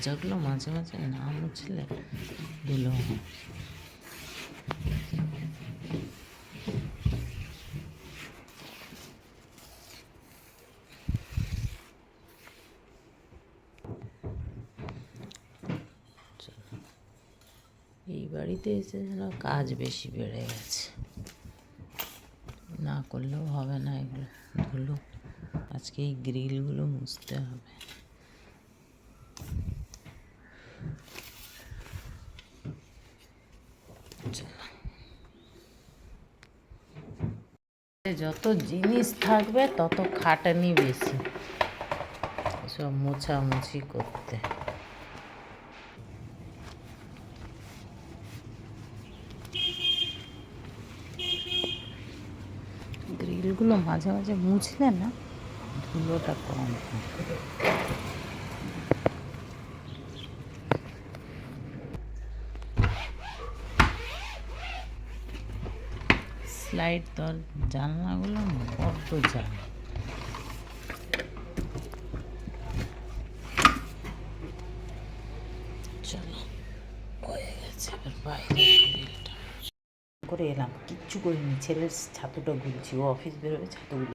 দরজাগুলো মাঝে মাঝে না মুছলে ধুলো এই বাড়িতে এসে যেন কাজ বেশি বেড়ে গেছে। না করলেও হবে না এগুলো, ধুলো। আজকে এই গ্রিলগুলো মুছতে হবে। যত জিনিস থাকবে, তত খাটানি বেশি। সব মোছামুছি করতে। গ্রিলগুলো মাঝে মাঝে মুছলে না, ধুলোটা কম হয়। স্লাইড দর জানলাগুলো না বড্ড জাল চলো হয়ে গেছে এবার বাইরে করে এলাম কিচ্ছু করিনি ছেলের ছাতুটা গুলছি ও অফিস বেরোবে ছাতু গুলো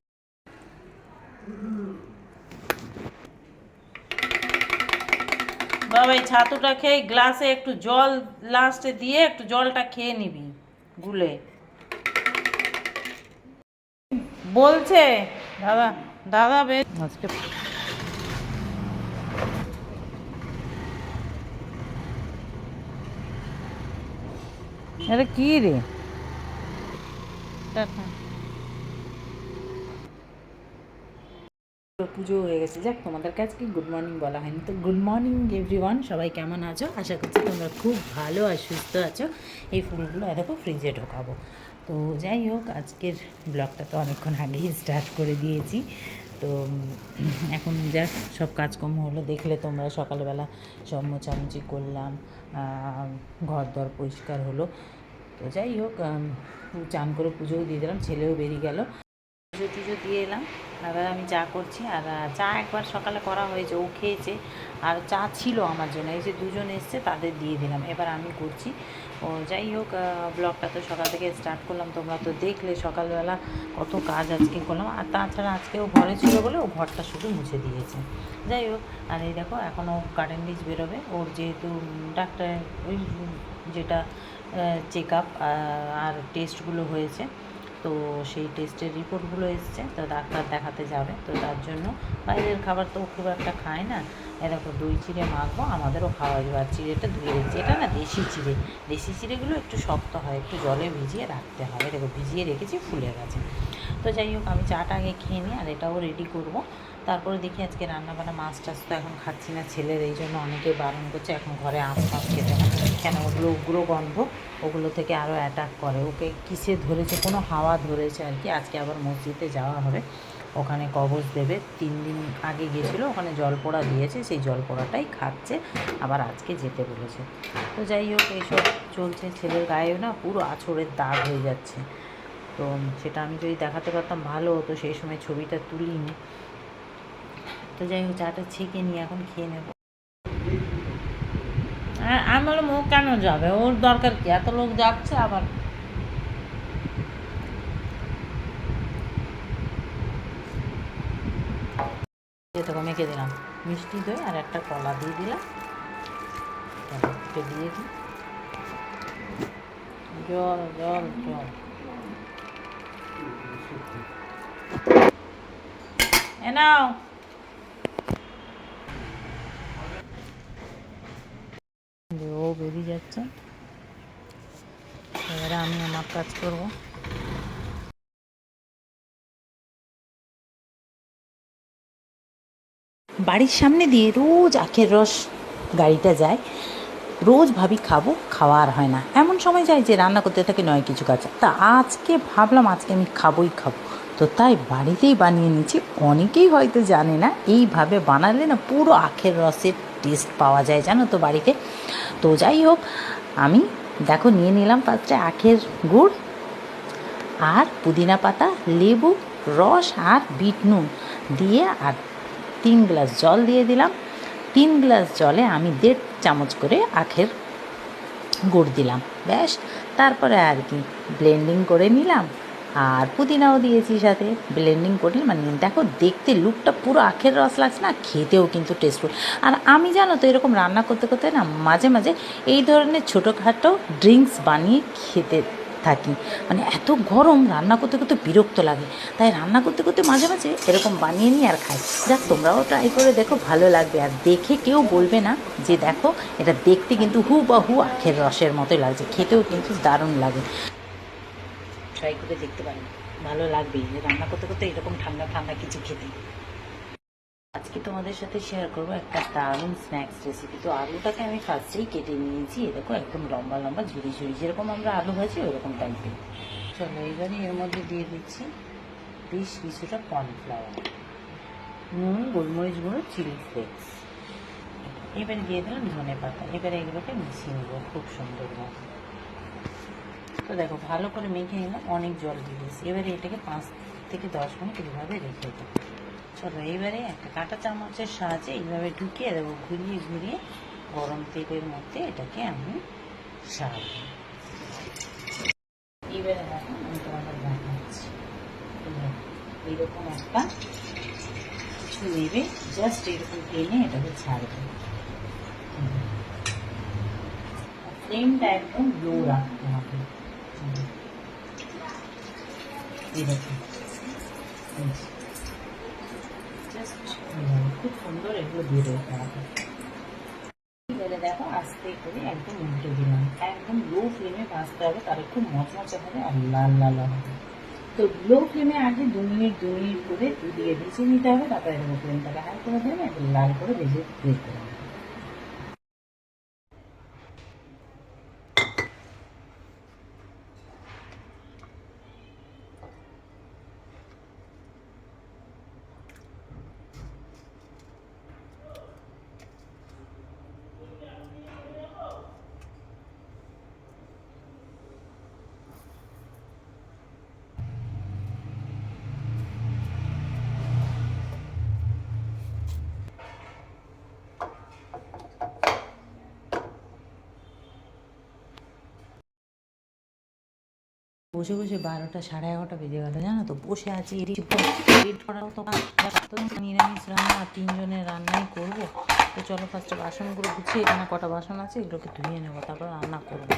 বাবা এই ছাতুটা খেয়ে গ্লাসে একটু জল লাস্টে দিয়ে একটু জলটা খেয়ে নিবি গুলে। বলছে। দাদা দাদা বে আজকে এটা কি রে? পুজো হয়ে গেছে। যাক, তোমাদের কাছে কি গুড মর্নিং বলা হয়নি। তো গুড মর্নিং এভরিওয়ান সবাই কেমন আছো? আশা করছি তোমরা খুব ভালো আর সুস্থ আছো। এই ফুলগুলো দেখো ফ্রিজে ঢোকাবো। তো যাই হোক, আজকের ব্লগটা তো অনেকক্ষণ আগেই স্টার্ট করে দিয়েছি। তো, এখন যা সব কাজকর্ম হলো। দেখলে তোমরা সকালবেলা সব মোচামুচি করলাম ঘর দর পরিষ্কার হলো। তো যাই হোক চান করে পুজোও দিয়ে দিলাম, ছেলেও বেরিয়ে গেল। পুজো টুজো দিয়ে এলাম। এবার আমি চা করছি। আর চা একবার সকালে করা হয়েছে, ও খেয়েছে। আর চা ছিল আমার জন্য। এই যে দুজন এসছে, তাদের দিয়ে দিলাম। এবার আমি করছি। ও, যাই হোক ব্লগটা তো সকাল থেকে স্টার্ট করলাম। তোমরা তো দেখলে, সকালবেলা কত কাজ আজকে করলাম। আর তাছাড়া আজকে ও ঘরে ছিল বলে ও ঘরটা শুধু মুছে দিয়েছে। যাই হোক, আর এই দেখো এখনও কারেন্ট ডিস বেরোবে। ওর যেহেতু ডাক্তার ওই যেটা চেক আপ আর টেস্টগুলো হয়েছে। তো সেই টেস্টের রিপোর্টগুলো এসছে, তো ডাক্তার দেখাতে যাবে। তো তার জন্য বাইরের খাবার তো খুব একটা খায় না। এরকম দই চিড়ে মাখবো, আমাদেরও খাওয়া যাবে। আর চিড়েটা ধুয়ে রেখেছি। এটা না দেশি চিড়ে। দেশি চিড়েগুলো একটু শক্ত হয়, একটু জলে ভিজিয়ে রাখতে হবে। দেখো, ভিজিয়ে রেখেছি, ফুলে গেছে। তো যাই হোক, আমি চাটা আগে খেয়ে নিই আর এটাও রেডি করব। তারপরে দেখি আজকে রান্নাবান্না মাছ টাছ তো এখন খাচ্ছি না ছেলের, এই জন্য অনেকে বারণ করছে এখন ঘরে আম ফাম খেতে না। কেন ওগুলো উগ্র গন্ধ, ওগুলো থেকে আরও অ্যাটাক করে। ওকে কিসে ধরেছে, কোনো হাওয়া ধরেছে আর কি। আজকে আবার মসজিদে যাওয়া হবে। ওখানে কবজ দেবে। তিন দিন আগে গিয়েছিল, ওখানে জল পোড়া দিয়েছে, সেই জল পোড়াটাই খাচ্ছে, আবার আজকে যেতে বলেছে। তো যাই হোক, এইসব চলছে। ছেলের গায়েও না পুরো আছড়ের দাগ হয়ে যাচ্ছে। তো সেটা আমি যদি দেখাতে পারতাম ভালো হতো, সেই সময় ছবিটা তুলিনি। তো যাই হোক, চাটা ছেঁকে নিয়ে এখন খেয়ে নেব। আমি বললাম, ও কেন যাবে? ওর দরকার কি? এত লোক যাচ্ছে আবার। যেটুকু মেখে দিলাম। মিষ্টি দই আর একটা কলা দিয়ে দিলাম। দিয়ে দিই। জল জল জল। এ নাও ও বেরিয়ে যাচ্ছে। এবারে আমি আমার কাজ করব। বাড়ির সামনে দিয়ে রোজ আখের রস গাড়িটা যায়। রোজ ভাবি খাব খাওয়া আর হয় না। এমন সময় যায় যে রান্না করতে থাকে নয় কিছু কাজ তা আজকে ভাবলাম আজকে আমি খাবোই খাব। তো তাই বাড়িতেই বানিয়ে নিচ্ছি অনেকেই হয়তো জানে না, এইভাবে বানালে না পুরো আখের রসের টেস্ট পাওয়া যায়, জানো তো বাড়িতে। তো যাই হোক, আমি দেখো নিয়ে নিলাম পাত্রে আখের গুড় আর পুদিনা পাতা, লেবু, রস আর বিট নুন দিয়ে আর তিন গ্লাস জল দিয়ে দিলাম। তিন গ্লাস জলে আমি দেড় চামচ করে আখের গুড় দিলাম। ব্যাস, তারপরে আর কি ব্লেন্ডিং করে নিলাম। আর পুদিনাও দিয়েছি সাথে। ব্লেন্ডিং করে মানে দেখো, দেখতে লুকটা পুরো আখের রস লাগছে না, খেতেও কিন্তু টেস্টফুল আর আমি জানো তো, এরকম রান্না করতে করতে না, মাঝে মাঝে এই ধরনের ছোটোখাটো ড্রিঙ্কস বানিয়ে খেতে থাকি। মানে এত গরম, রান্না করতে করতে বিরক্ত লাগে। তাই রান্না করতে করতে মাঝে মাঝে এরকম বানিয়ে নিই আর খাই। যাক, তোমরাও ট্রাই করে দেখো, ভালো লাগবে। আর দেখে কেউ বলবে না যে, দেখো, এটা দেখতে কিন্তু হু বা হু আখের রসের মতোই লাগছে। খেতেও কিন্তু দারুণ লাগে। ট্রাই করে দেখতে পারি ভালো লাগবে রান্না করতে করতে এরকম ঠান্ডা ঠান্ডা কিছু খেতে। আজকে তোমাদের সাথে শেয়ার করব একটা দারুণ স্ন্যাক্স রেসিপি তো আলুটাকে আমি ফার্স্টেই কেটে নিয়েছি দেখো একদম লম্বা লম্বা ঝুড়ি ঝুড়ি যেরকম আমরা আলু ভাজি, ওরকম টাইপের চলো এবারে এর মধ্যে দিয়ে দিচ্ছি বেশ কিছুটা কর্নফ্লাওয়ার নুন, গোলমরিচ গুঁড়ো চিলি ফ্লেক্স এবারে দিয়ে দিলাম ধনে পাতা। এবারে এগুলোকে মিশিয়ে নেব, খুব সুন্দর মতো। তো দেখো, ভালো করে মেখে নিলাম, অনেক জল দিয়ে দিয়েছি। এবারে এটাকে পাঁচ থেকে দশ মিনিট এইভাবে রেখে দেবো চলো, এইবারে একটা কাঁটা চামচের সাহায্যে এইভাবে ঢুকিয়ে দেবো, ঘুরিয়ে ঘুরিয়ে গরম তেলের মধ্যে এটাকে আমি সারবো। এবারে দেখো, আমি তোমাদের দেখাচ্ছি। এইরকম একটা কিছু নেবে জাস্ট এরকম টেনে এটাকে ছাড়বে। ফ্লেমটা একদম লো রাখতে হবে। এরকম খুব সুন্দর এগুলো তাড়াতাড়ি এবারে দেখো, আস্তে করে একদম উল্টে দিলাম। একদম লো ফ্লেমে ভাজতে হবে তার খুব মচমচে হবে আর লাল লাল হবে। তো লো ফ্লেমে আগে দু মিনিট দু মিনিট করে দিয়ে ভেজে নিতে হবে, তারপরে ফ্লেমটাকে হাই করে দেবে একদম লাল করে ভেজে করে নেবে বসে বসে বারোটা সাড়ে এগারোটা বেজে গেল, জানো তো? বসে আছি নিরামিষ রান্না, তিনজনের রান্নাই করব। তো চলো ফার্স্টে বাসনগুলো গুছিয়ে, এখানে কটা বাসন আছে, এগুলোকে ধুয়ে নেব, তারপর রান্না করব।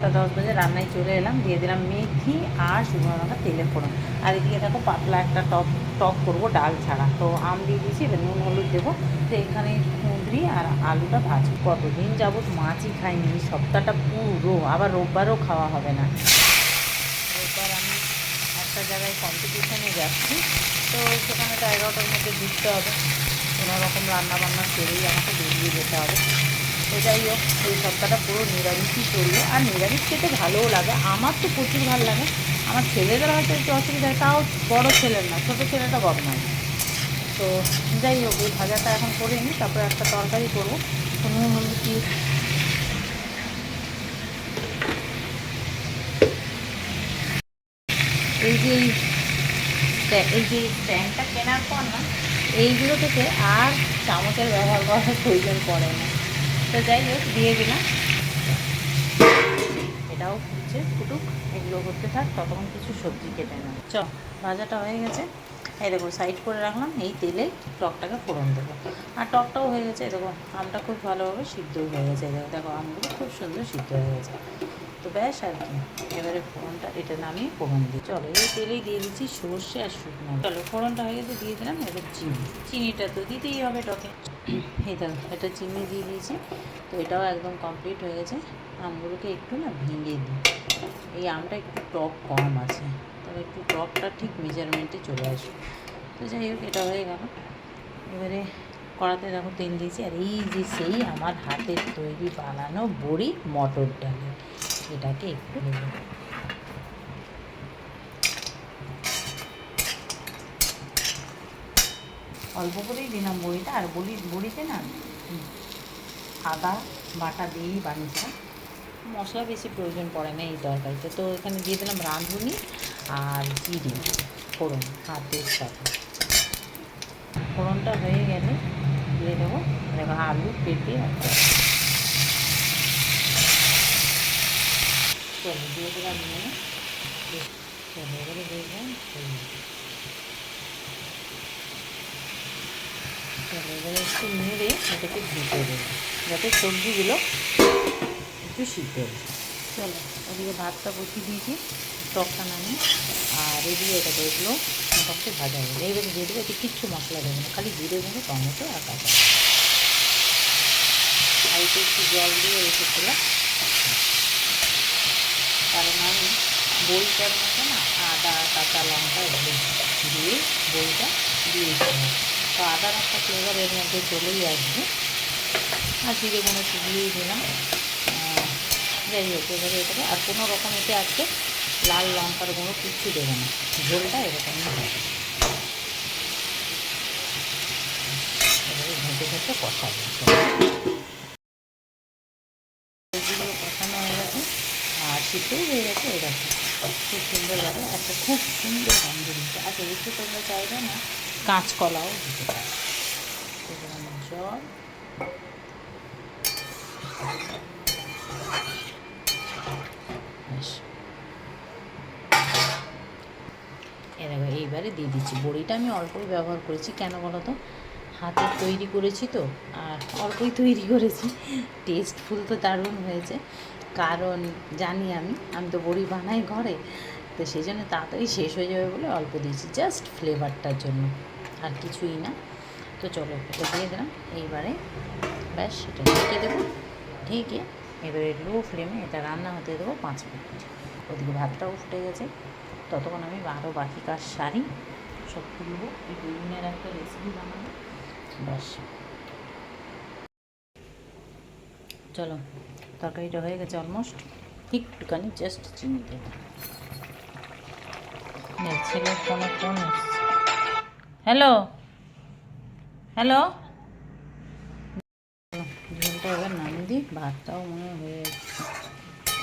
আটটা দশ বাজে, রান্নায় চলে এলাম, দিয়ে দিলাম মেথি আর শুকনো লঙ্কা তেলে ফোড়ন। আর এদিকে দেখো পাতলা একটা টক টক করব ডাল ছাড়া। তো আম দিয়ে দিয়েছি, এবার নুন হলুদ দেবো। তো এখানে কুঁদরি আর আলুটা ভাজি কতদিন যাবত মাছই খাইনি সপ্তাহটা পুরো। আবার রোববারও খাওয়া হবে না। রোববার আমি একটা জায়গায় কম্পিটিশনে যাচ্ছি। তো সেখানে তো এগারোটার মধ্যে ঢুকতে হবে। কোনো রকম রান্না বান্না সেরেই আমাকে বেরিয়ে যেতে হবে। তো যাই হোক এই সপ্তাহটা পুরো নিরামিষই চলবে আর নিরামিষ খেতে ভালোও লাগে। আমার তো প্রচুর ভালো লাগে। আমার ছেলেদের হয়তো একটু অসুবিধা হয়, তাও বড়ো ছেলের না ছোটো ছেলেটা বদমাই তো যাই হোক এই ভাজাটা এখন করে নিই তারপরে একটা তরকারি করব। নুন হলুদ দিয়ে এই যে এই যে স্ট্যান্ডটা কেনার পর না এইগুলো থেকে আর চামচের ব্যবহার করার প্রয়োজন পড়ে না। তো যাই হোক, দিয়ে দিলাম। এটাও ফুটছে ফুটুক, এগুলো করতে থাক, ততক্ষণ কিছু সবজি কেটে নেব। চ, ভাজাটা হয়ে গেছে। এই দেখো সাইড করে রাখলাম, এই তেলে টকটাকে ফোড়ন দেবো। আর টকটাও হয়ে গেছে দেখো আমটা খুব ভালোভাবে সিদ্ধ হয়ে গেছে দেখো দেখো, আমগুলো খুব সুন্দর সিদ্ধ হয়ে গেছে। তো ব্যাস আর কি, এবারে ফোড়নটা, এটা নামিয়ে ফোড়ন দিই। চলো, এই তেলেই দিয়ে দিচ্ছি সর্ষে আর শুকনো। চলো, ফোড়নটা হয়ে গেছে, দিয়ে দিলাম এবার চিনি। চিনিটা তো দিতেই হবে টকে। এই দেখো, এটা চিনি দিয়ে দিয়েছি, তো এটাও একদম কমপ্লিট হয়ে গেছে। আমগুলোকে একটু না ভেঙে দিই। এই আমটা একটু টক কম আছে। একটু টকটা ঠিক মেজারমেন্টে চলে আসবে। তো যাই হোক, এটা হয়ে গেল। এবারে কড়াতে দেখো তেল দিয়েছি, আর এই যে সেই আমার হাতের তৈরি বানানো বড়ি মটর ডালের এটাকে একটু অল্প করেই দিলাম বড়িটা, আর বড়ি, বড়িতে না আদা, বাটা দিয়েই বানিয়েছিলাম। মশলা বেশি প্রয়োজন পড়ে না এই তরকারিতে। তো এখানে দিয়ে দিলাম রাঁধুনি আর জিরে ফোড়ন হাতের সাথে ফোড়নটা হয়ে গেলে দিয়ে দেবো, দেখো আলু পেঁপে আর চলো, দিয়ে দিলাম নিয়ে চলো এবারে দিয়ে দিলাম একটু নেড়ে এটাকে ঢেকে দেবো, যাতে সবজিগুলো একটু সিদ্ধ চলো ওদিকে ভাতটা বসিয়ে দিয়েছি। টকটা নামিয়ে আর এদিকে এটা এগুলো মোটামুটি ভাজা হয়ে যায় এবারে দিয়ে কিচ্ছু মশলা দেবো না, খালি জিরে গুঁড়ো, টমেটো আর কাঁচা আর এতে একটু জল দিয়ে রেখেছিলাম কারণ আমি বইটার মধ্যে না আদা, কাঁচা লঙ্কা এগুলো দিয়ে বইটা দিয়েছিলাম তো আদার একটা ফ্লেভার এর মধ্যে চলেই আসবে। আর জিরে গুঁড়ো দিয়েই দিলাম। যাই হোক, এবারে এটাকে আর কোনো রকম এতে আজকে লাল লঙ্কার গুঁড়ো কিচ্ছু দেবো না। ঝোলটা এরকমই হবে ঘেঁটে ঘেঁটে কষানো হয়ে গেছে। আর সিদ্ধও হয়ে গেছে এরকম খুব সুন্দরভাবে একটা খুব সুন্দর গন্ধ দিচ্ছে। আচ্ছা একটু তোমরা চাইবে না, কাঁচকলাও দিতে পারো। জল ব্যাস এ দেখো এইবারে দিয়ে দিচ্ছি। বড়িটা আমি অল্পই ব্যবহার করেছি। কেন বলো তো? হাতে তৈরি করেছি তো, আর অল্পই তৈরি করেছি। টেস্টফুল তো দারুণ হয়েছে। কারণ জানি আমি আমি তো বড়ি বানাই ঘরে, তো সেই জন্য তাড়াতাড়ি শেষ হয়ে যাবে বলে অল্প দিয়েছি। জাস্ট ফ্লেভারটার জন্য, আর কিছুই না। তো চলো, এটা দিয়ে দিলাম। এইবারে ব্যাস সেটা ঢেকে দেবো। ঢেকে এবারে লো ফ্লেমে এটা রান্না হতে দেবো পাঁচ মিনিট। ওদিকে ভাতটাও ফুটে গেছে। ততক্ষণ আমি আরও বাকি কাজ সারি সব তুলবো। এই বেগুনের একটা রেসিপি বানাবো। ব্যাস চলো তরকারিটা হয়ে গেছে অলমোস্ট একটুখানি জাস্ট চিনি দেবো। নে, ছেলের ফোনে ফোন হ্যালো হ্যালো ঝোলটা এবার নামিয়ে দিই ভাতটাও মনে হয়ে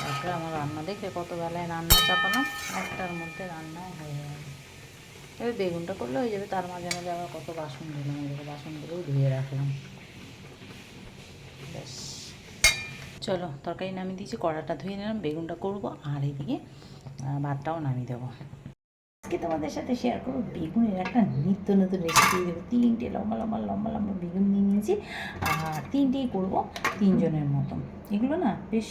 তারপরে আমার রান্না দেখে কত বেলায় রান্না চাপালাম একটার মধ্যে রান্নাও হয়ে যাবে এবার বেগুনটা করলে হয়ে যাবে, তার মাঝে মাঝে আবার কত বাসন দিলাম এদিকে বাসনগুলোও ধুয়ে রাখলাম। চলো, তরকারি নামিয়ে দিয়েছি, কড়াটা ধুয়ে নিলাম, বেগুনটা করব, আর এদিকে ভাতটাও নামিয়ে দেবো। আজকে তোমাদের সাথে শেয়ার করব বেগুনের একটা নিত্য নতুন রেসিপি দেবো তিনটে লম্বা লম্বা লম্বা লম্বা বেগুন নিয়ে নিয়েছি, আর তিনটেই করব তিনজনের মতন। এগুলো না বেশ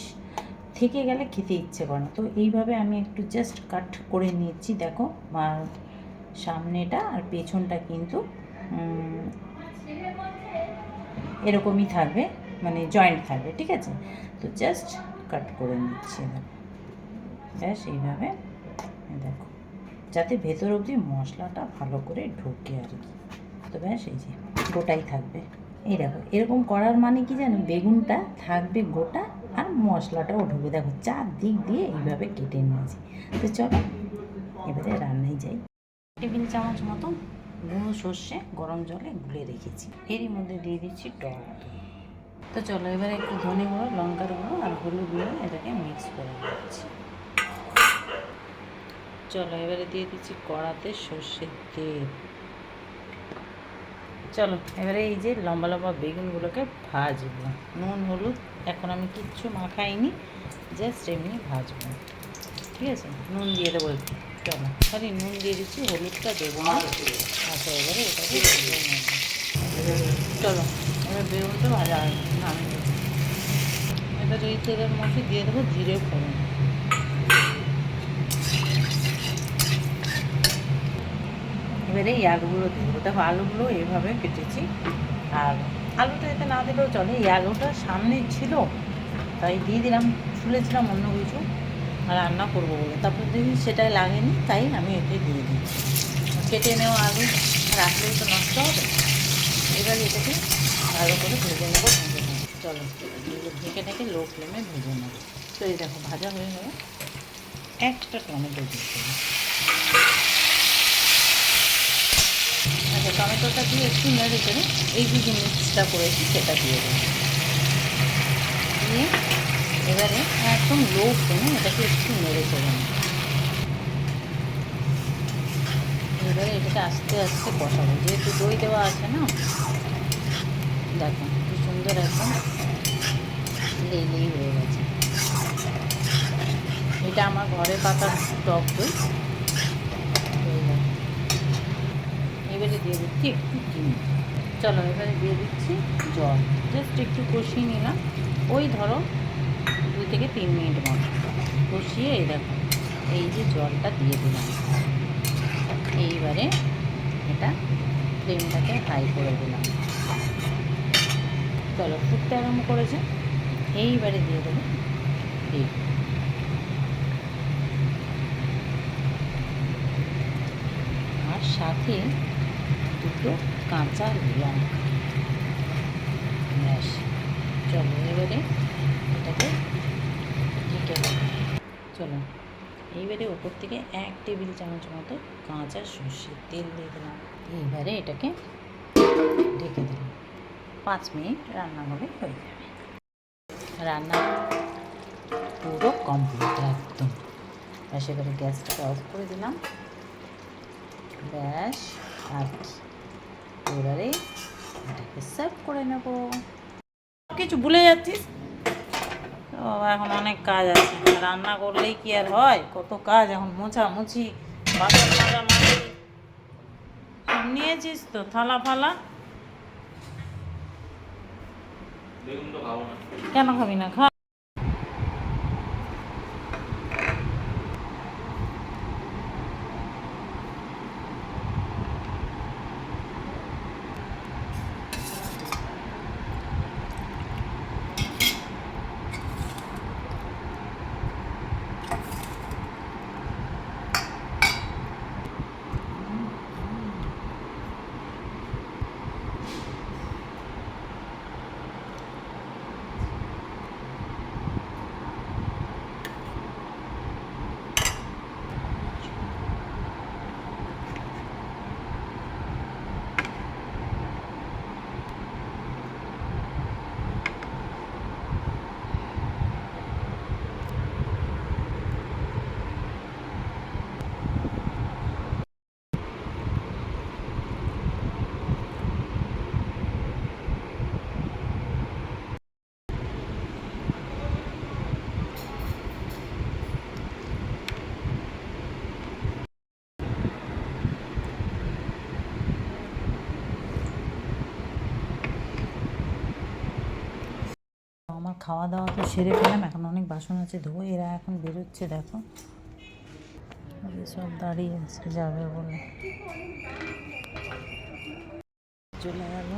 থেকে গেলে খেতে ইচ্ছে করে না। তো এইভাবে আমি একটু জাস্ট কাট করে নিচ্ছি দেখো আর সামনেটা আর পেছনটা কিন্তু এরকমই থাকবে মানে জয়েন্ট থাকবে, ঠিক আছে? তো জাস্ট কাট করে নিচ্ছি ব্যাস, এইভাবে। দেখো, যাতে ভেতর অবধি মশলাটা ভালো করে ঢোকে আর কি। তো ব্যাস, এই যে, গোটাই থাকবে। এই দেখো, এরকম করার মানে কি জানো? বেগুনটা থাকবে গোটা মশলাটাও ঢুকে দেখো চার দিক দিয়ে এইভাবে কেটে নিয়েছি। তো চলো, এবারে রান্নায় যাই। টেবিল চামচ মতো গুঁড়ো সর্ষে, গরম জলে গুলে রেখেছি। এরই মধ্যে দিয়ে দিচ্ছি টক তো চলো, এবারে একটু ধনে গুঁড়ো, লঙ্কার গুঁড়ো আর হলুদ গুঁড়ো এটাকে মিক্স করে দিচ্ছি চলো, এবারে দিয়ে দিচ্ছি কড়াতে সর্ষের তেল। চলো, এবারে এই যে লম্বা লম্বা বেগুনগুলোকে ভাজবো। নুন, হলুদ, এখন আমি কিচ্ছু মাখাইনি, জাস্ট এমনি ভাজবো। ঠিক আছে? নুন দিয়ে দেবো একটু। চলো খালি নুন দিয়ে দিচ্ছি, হলুদটা দেবো না। আচ্ছা এবারে এটাকে চলো, এবার বেগুনটা ভাজা নামিয়ে দেবো এবার এই তেলের মধ্যে দিয়ে দেবো, জিরে ফোড়ন। এবারে এই আলুগুলো দেবো। দেখো, আলুগুলো এইভাবে কেটেছি। আর আলুটা এতে না দিলেও চলে। এই আলুটা সামনে ছিল, তাই দিয়ে দিলাম, ছুলেছিলাম অন্য কিছু। আর রান্না করব বলে। তারপর দেখি সেটাই লাগেনি, তাই আমি এতে দিয়ে দিচ্ছি। কেটে নেওয়া আলু রাখলেই তো নষ্ট হবে। এবার এটাকে ভালো করে ভেজে নেব ভেজে নেব। চলো ঢেকে ঢেকে লো ফ্লেমে ভেজে নেব। তো এই দেখো, ভাজা হয়ে গেলে। একটা টমেটো দিয়ে আচ্ছা টমেটোটা দিয়ে একটু নেড়ে করে এই যে মিক্সটা করেছি, সেটা দিয়ে দেবো। দিয়ে এবারে একদম লো ফ্লেমে এটাকে একটু নেড়ে করে এবারে এটাকে আস্তে আস্তে কষাবো। যেহেতু দই দেওয়া আছে না, দেখো কি সুন্দর একদম লেই লেই হয়ে গেছে। এটা আমার ঘরে পাতার টক দই এই দেখো। এবারে দিয়ে দিচ্ছি। একটু চিনি চলো এবারে দিয়ে দিচ্ছি। জল। জাস্ট একটু কষিয়ে নিলাম। ওই ধরো দুই থেকে তিন মিনিট মতো। কষিয়ে এই দেখো এই যে জলটা দিয়ে দিলাম। এইবারে এটা ফ্লেমটাকে হাই করে দিলাম। চলো ফুটতে আরম্ভ করেছে। এইবারে দিয়ে দেবো ডিম আর সাথে দুটো কাঁচা লঙ্কা। ব্যাস, চলো এবারে এটাকে ঢেকে চলো, এইবারে ওপর থেকে এক টেবিল চামচ মতো কাঁচা সর্ষের তেল দিয়ে দিলাম। এইবারে এটাকে ঢেকে দিলাম। পাঁচ মিনিট রান্না হবে, হয়ে যাবে। রান্না পুরো কমপ্লিট একদম। ব্যাস, এবারে গ্যাসটাকে অফ করে দিলাম। ব্যাস, আর। এবারে এটাকে সার্ভ করে নেব। কিছু ভুলে যাচ্ছিস? বাবা, এখন অনেক কাজ আছে। রান্না করলেই কি আর হয়? কত কাজ এখন মোছামুছি বাসন মাজামাজি সব নিয়েছিস তো থালা ফালা? কেন খাবি না? খা আমার খাওয়া দাওয়া তো সেরে ফেলাম এখন অনেক বাসন আছে ধোবো এরা এখন বেরোচ্ছে, দেখো। সব দাঁড়িয়ে আছে যাবে বলে। চলে গেল।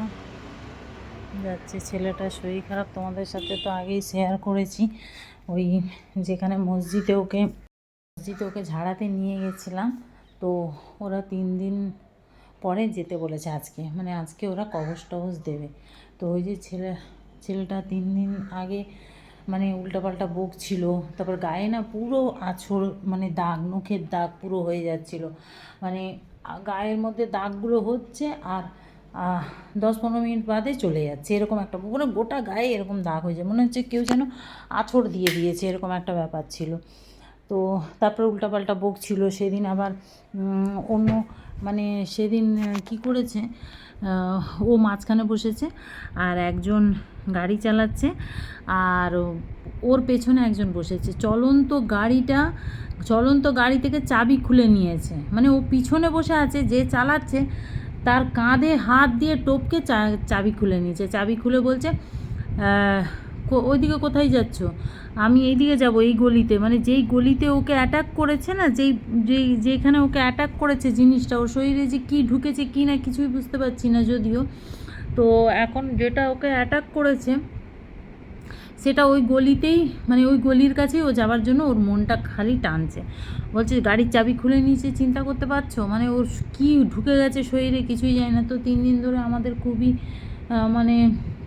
যাচ্ছে ছেলেটার শরীর খারাপ, তোমাদের সাথে তো আগেই শেয়ার করেছি। ওই যেখানে মসজিদে ওকে মসজিদে ওকে ঝাড়াতে নিয়ে গেছিলাম, তো ওরা তিন দিন পরে যেতে বলেছে আজকে। মানে আজকে ওরা কবজ টবজ দেবে। তো ওই যে ছেলে ছেলেটা তিন দিন আগে মানে উল্টাপাল্টা বকছিল, তারপর গায়ে না পুরো আছড় মানে দাগ, নখের দাগ পুরো হয়ে যাচ্ছিল। মানে গায়ের মধ্যে দাগগুলো হচ্ছে আর দশ পনেরো মিনিট বাদে চলে যাচ্ছে, এরকম একটা মানে গোটা গায়ে এরকম দাগ হয়ে যায়। মনে হচ্ছে কেউ যেন আছড় দিয়ে দিয়েছে, এরকম একটা ব্যাপার ছিল। তো তারপরে উল্টাপাল্টা বক ছিল সেদিন আবার অন্য মানে সেদিন কি করেছে ও মাঝখানে বসেছে আর একজন গাড়ি চালাচ্ছে আর ওর পেছনে একজন বসেছে। চলন্ত গাড়িটা, চলন্ত গাড়ি থেকে চাবি খুলে নিয়েছে। মানে ও পিছনে বসে আছে, যে চালাচ্ছে, তার কাঁধে হাত দিয়ে টোপকে চাবি খুলে নিয়েছে। চাবি খুলে বলছে ওইদিকে কোথায় যাচ্ছ? আমি এইদিকে যাব, এই গলিতে। মানে যেই গলিতে ওকে অ্যাটাক করেছে না, যেই যেই যেখানে ওকে অ্যাটাক করেছে জিনিসটা, ওর শরীরে যে কী ঢুকেছে কী না কিছুই বুঝতে পারছি না যদিও। তো এখন যেটা ওকে অ্যাটাক করেছে, সেটা ওই গলিতেই মানে ওই গলির কাছেই ও যাওয়ার জন্য ওর মনটা খালি টানছে। বলছে, গাড়ির চাবি খুলে নিয়েছে, চিন্তা করতে পারছ? মানে ওর কী ঢুকে গেছে শরীরে কিছুই যায় না। তো তিন দিন ধরে আমাদের খুবই মানে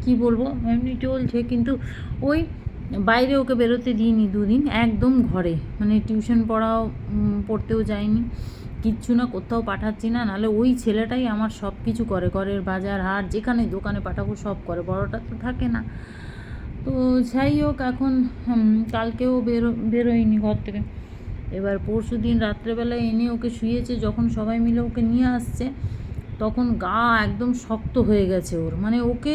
কি বলব? এমনি চলছে, কিন্তু ওই বাইরে ওকে বেরোতে দিইনি দুদিন, একদম ঘরে। মানে টিউশন পড়াও পড়তেও যায়নি কিচ্ছু না, কোথাও পাঠাচ্ছি না, নাহলে ওই ছেলেটাই আমার সব কিছু করে, ঘরের বাজার, হাট, যেখানে দোকানে পাঠাবো সব করে, বড়টা তো থাকে না। তো যাই হোক, এখন কালকেও বেরো, বেরোয়নি ঘর থেকে। এবার পরশু দিন রাত্রেবেলায় এনে ওকে শুয়েছে, যখন সবাই মিলে ওকে নিয়ে আসছে। তখন গা একদম শক্ত হয়ে গেছে ওর। মানে ওকে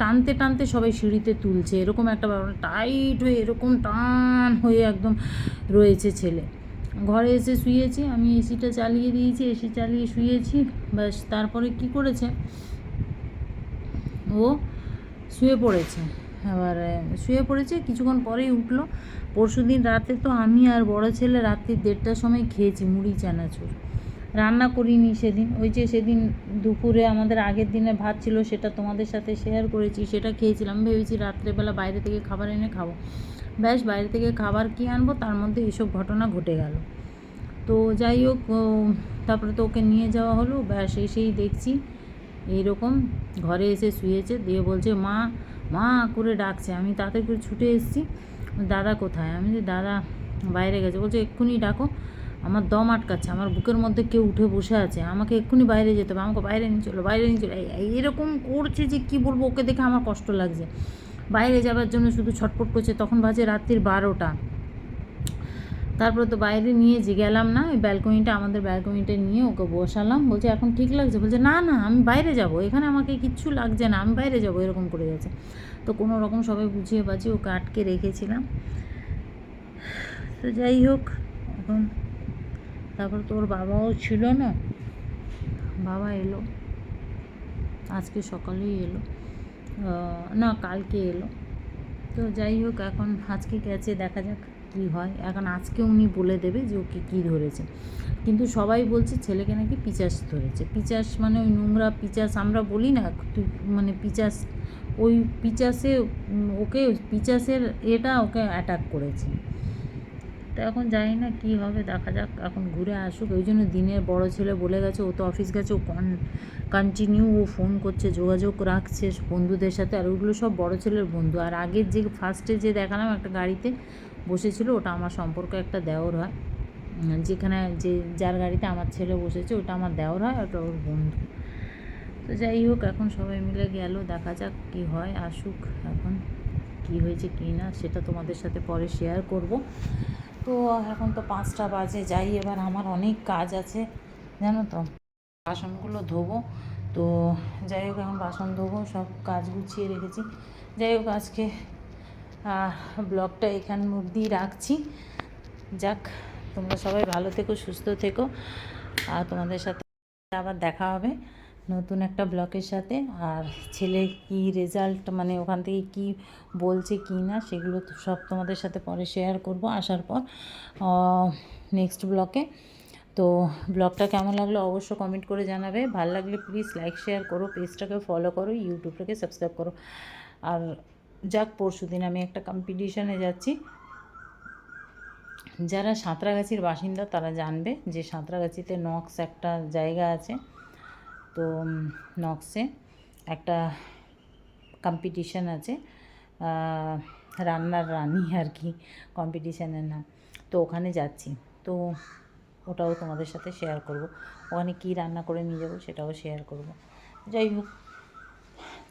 টানতে টানতে সবাই সিঁড়িতে তুলছে। এরকম একটা ব্যাপার টাইট হয়ে, এরকম টান হয়ে একদম রয়েছে ছেলে। ঘরে এসে শুয়েছি, আমি এসিটা চালিয়ে দিয়েছি, এসি চালিয়ে শুয়েছি। ব্যাস, তারপরে কি করেছে? ও শুয়ে পড়েছে। এবার শুয়ে পড়েছে, কিছুক্ষণ পরেই উঠল। পরশু দিন রাতে তো আমি আর বড় ছেলে রাত্রি দেড়টার সময় খেয়েছি, মুড়ি, চানাচুর। রান্না করিনি সেদিন। ওই যে সেদিন দুপুরে আমাদের আগের দিনে ভাত ছিল, সেটা তোমাদের সাথে শেয়ার করেছি, সেটা খেয়েছিলাম। ভেবেছি রাত্রেবেলা বাইরে থেকে খাবার এনে খাব। ব্যাস, বাইরে থেকে খাবার কি আনব, তার মধ্যে এসব ঘটনা ঘটে গেল। তো যাই হোক তারপরে তো ওকে নিয়ে যাওয়া হলো, ব্যাস এসেই দেখছি। এইরকম ঘরে এসে শুয়েছে, দিয়ে বলছে, মা মা করে ডাকছে। আমি তাতে করে ছুটে এসেছি। দাদা কোথায়? আমি যে দাদা বাইরে গেছে। বলছে, এক্ষুনি ডাকো। আমার দম আটকাচ্ছে, আমার বুকের মধ্যে কেউ উঠে বসে আছে, আমাকে এক্ষুনি বাইরে যেতে হবে, আমাকে বাইরে নিয়ে চলো, বাইরে নিয়ে চলো এরকম করছে যে কি বলব ওকে দেখে আমার কষ্ট লাগছে। বাইরে যাবার জন্য শুধু ছটপট করছে, তখন বাজে রাত্রির বারোটা। তারপরে তো বাইরে নিয়ে যে গেলাম না, ওই ব্যালকনিটা আমাদের ব্যালকনিটা নিয়ে ওকে বসালাম, বলছে, এখন ঠিক লাগছে? বলছে, না না, আমি বাইরে যাব, এখানে আমাকে কিচ্ছু লাগছে না, আমি বাইরে যাব, এরকম করে গেছে তো কোনো রকম সবাই বুঝিয়ে বাজিয়ে ওকে আটকে রেখেছিলাম। তো যাই হোক, এখন তারপর তোর বাবাও ছিল না? বাবা এলো। আজকে সকালেই এলো। না, কালকে এলো। তো যাই হোক, এখন আজকে গেছে, দেখা যাক কী হয়। এখন আজকে উনি বলে দেবে যে ওকে কী ধরেছে। কিন্তু সবাই বলছে ছেলেকে নাকি পিচাস ধরেছে। পিচাস মানে ওই নোংরা পিচাস, আমরা বলি না মানে পিচাস, ওই পিচাসে ওকে পিচাসের এটা ওকে অ্যাটাক করেছে। তো এখন জানি না কী হবে, দেখা যাক এখন ঘুরে আসুক। ওই জন্য দিনের বড় ছেলে বলে গেছে, ও তো অফিস গেছে, ও কন কন্টিনিউ ও ফোন করছে, যোগাযোগ রাখছে, বন্ধুদের সাথে, আর ওগুলো সব বড় ছেলের বন্ধু। আর আগের যে ফার্স্টে যে দেখালাম একটা গাড়িতে বসেছিল, ওটা আমার সম্পর্ক একটা দেওর হয়। যেখানে যে, যার গাড়িতে আমার ছেলে বসেছে, ওটা আমার দেওর হয়, ওটা ওর বন্ধু। তো যাই হোক, এখন সবাই মিলে গেল, দেখা যাক কী হয়, আসুক এখন, কী হয়েছে কি না, সেটা তোমাদের সাথে পরে শেয়ার করব। তো এখন তো পাঁচটা বাজে, যাই এবার আমার অনেক কাজ আছে, জানো তো। বাসনগুলো ধোবো, তো যাই হোক এখন বাসন ধোবো, সব কাজ গুছিয়ে রেখেছি। যাই হোক আজকে ব্লগটা এখান অবধিই রাখছি। যাক, তোমরা সবাই ভালো থেকো, সুস্থ থেকো। আর তোমাদের সাথে আবার দেখা হবে। নতুন একটা ব্লকের সাথে আর ছেলে কি রেজাল্ট মানে ওখান থেকে কি বলছে কি না, সেগুলো সব তোমাদের সাথে পরে শেয়ার করব আসার পর নেক্সট ব্লকে। তো ব্লগটা কেমন লাগল অবশ্য কমেন্ট করে জানাবে। ভালো লাগলে প্লিজ লাইক শেয়ার করো পেজটাকে ফলো করো ইউটিউবটাকে সাবস্ক্রাইব করো। আর যাক, পরশু দিন আমি একটা কম্পিটিশনে যাচ্ছি। যারা সাঁতরাগাছির বাসিন্দা তারা জানবে যে সাঁতরাগাছিতে নক্স একটা জায়গা আছে। তো নক্সে একটা কম্পিটিশান আছে। রান্নার রানি আর কি কম্পিটিশানের নাম। তো ওখানে যাচ্ছি। তো ওটাও তোমাদের সাথে শেয়ার করব। ওখানে কী রান্না করে নিয়ে যাব সেটাও শেয়ার করব। যাই হোক,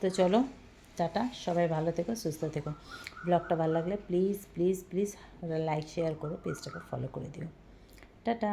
তো চলো, টাটা। সবাই ভালো থেকো, সুস্থ থেকো। ব্লগটা ভালো লাগলে please please please like share করো পেজটাকে ফলো করে দিও। টাটা।